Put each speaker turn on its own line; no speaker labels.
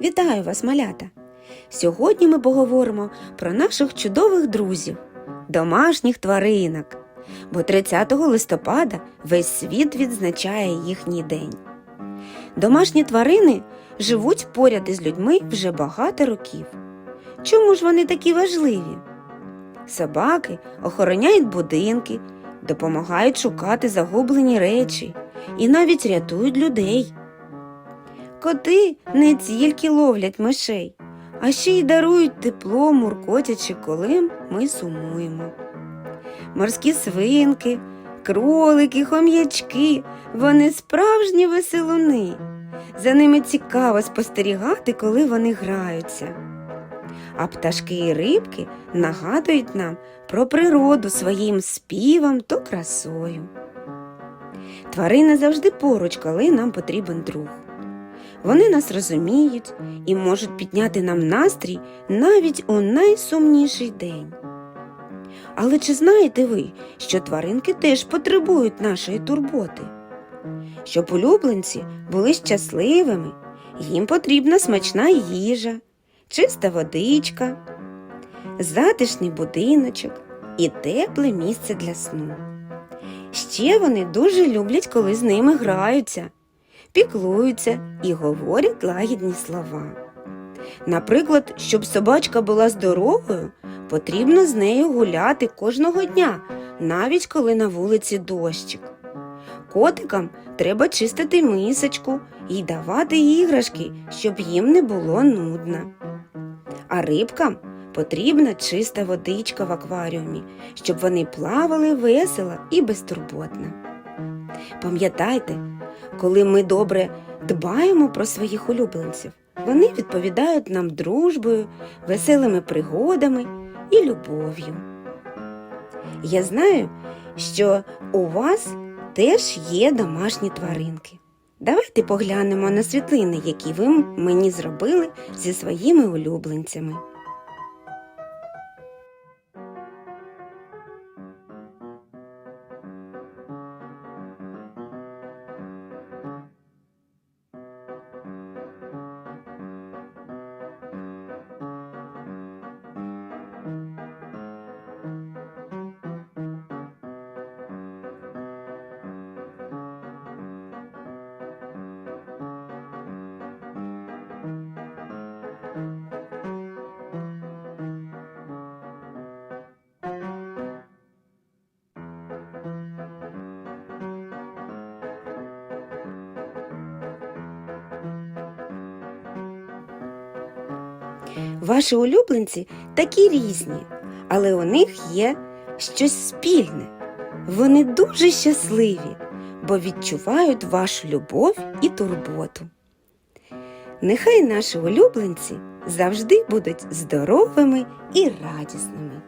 Вітаю вас, малята! Сьогодні ми поговоримо про наших чудових друзів, домашніх тваринок, бо 30 листопада весь світ відзначає їхній день. Домашні тварини живуть поряд із людьми вже багато років. Чому ж вони такі важливі? Собаки охороняють будинки, допомагають шукати загублені речі і навіть рятують людей. Коти не тільки ловлять мишей, а ще й дарують тепло, муркотячи, коли ми сумуємо. Морські свинки, кролики, хом'ячки вони справжні веселуни. За ними цікаво спостерігати, коли вони граються. А пташки і рибки нагадують нам про природу своїм співом та красою. Тварини завжди поруч, коли нам потрібен друг. Вони нас розуміють і можуть підняти нам настрій навіть у найсумніший день. Але чи знаєте ви, що тваринки теж потребують нашої турботи? Щоб улюбленці були щасливими, їм потрібна смачна їжа, чиста водичка, затишний будиночок і тепле місце для сну. Ще вони дуже люблять, коли з ними граються піклуються і говорять лагідні слова. Наприклад, щоб собачка була здоровою, потрібно з нею гуляти кожного дня, навіть коли на вулиці дощик. Котикам треба чистити мисочку і давати іграшки, щоб їм не було нудно. А рибкам потрібна чиста водичка в акваріумі, щоб вони плавали весело і безтурботно. Пам'ятайте, коли ми добре дбаємо про своїх улюбленців, вони відповідають нам дружбою, веселими пригодами і любов'ю. Я знаю, що у вас теж є домашні тваринки. Давайте поглянемо на світлини, які ви мені зробили зі своїми улюбленцями. Ваші улюбленці такі різні, але у них є щось спільне. Вони дуже щасливі, бо відчувають вашу любов і турботу. Нехай наші улюбленці завжди будуть здоровими і радісними.